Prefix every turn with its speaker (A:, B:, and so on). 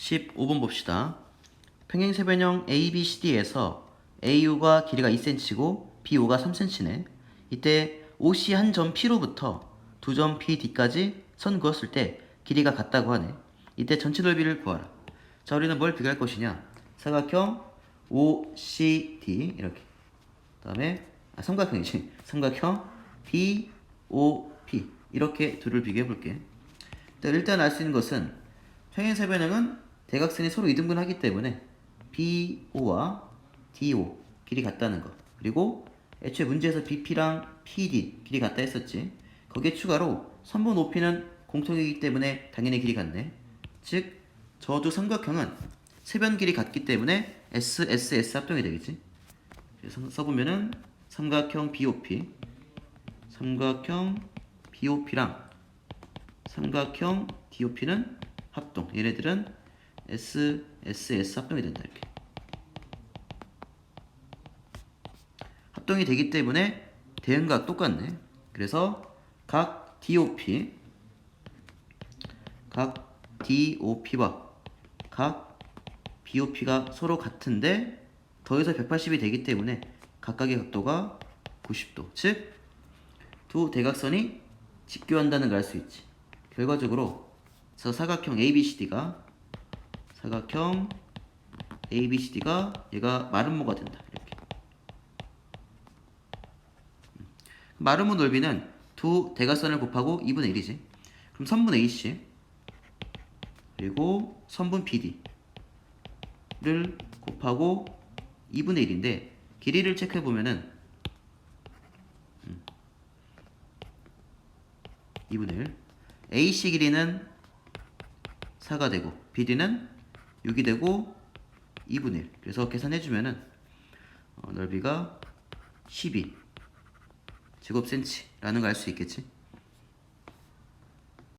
A: 15번 봅시다. 평행세변형 ABCD에서 AU가 길이가 2cm고 BO가 3cm네. 이때 OC 한 점 P로부터 두점 PD까지 선 그었을 때 길이가 같다고 하네. 이때 전체 넓이를 구하라. 자, 우리는 뭘 비교할 것이냐? 사각형 OCD 이렇게. 그다음에 아, 삼각형이지. 삼각형 BOP 이렇게 둘을 비교해 볼게. 일단 알 수 있는 것은 평행세변형은 대각선이 서로 이등분하기 때문에 BO와 DO 길이 같다는 거. 그리고 애초에 문제에서 BP랑 PD 길이 같다 했었지. 거기에 추가로 선분 OP는 공통이기 때문에 당연히 길이 같네. 즉 저두 삼각형은 세변 길이 같기 때문에 S, S, S 합동이 되겠지. 그래서 써보면은 삼각형 BOP, 삼각형 BOP랑 삼각형 DOP는 합동. 얘네들은 S, S, S 합동이 된다 이렇게. 합동이 되기 때문에 대응각 똑같네. 그래서 각 DOP, 각 DOP와 각 BOP가 서로 같은데 더해서 180이 되기 때문에 각각의 각도가 90도. 즉, 두 대각선이 직교한다는 걸 알 수 있지. 결과적으로 그래서 사각형 ABCD가 사각형 ABCD가 얘가 마름모가 된다. 이렇게. 음. 마름모 넓이는 두 대각선을 곱하고 2분의 1이지. 그럼 선분 AC 그리고 선분 BD를 곱하고 2분의 1인데 길이를 체크해 보면은 2분의 1 AC 길이는 4가 되고 BD는 6이 되고 2분의 1 그래서 계산해 주면은 어, 넓이가 12 제곱 센치라는 걸 알 수 있겠지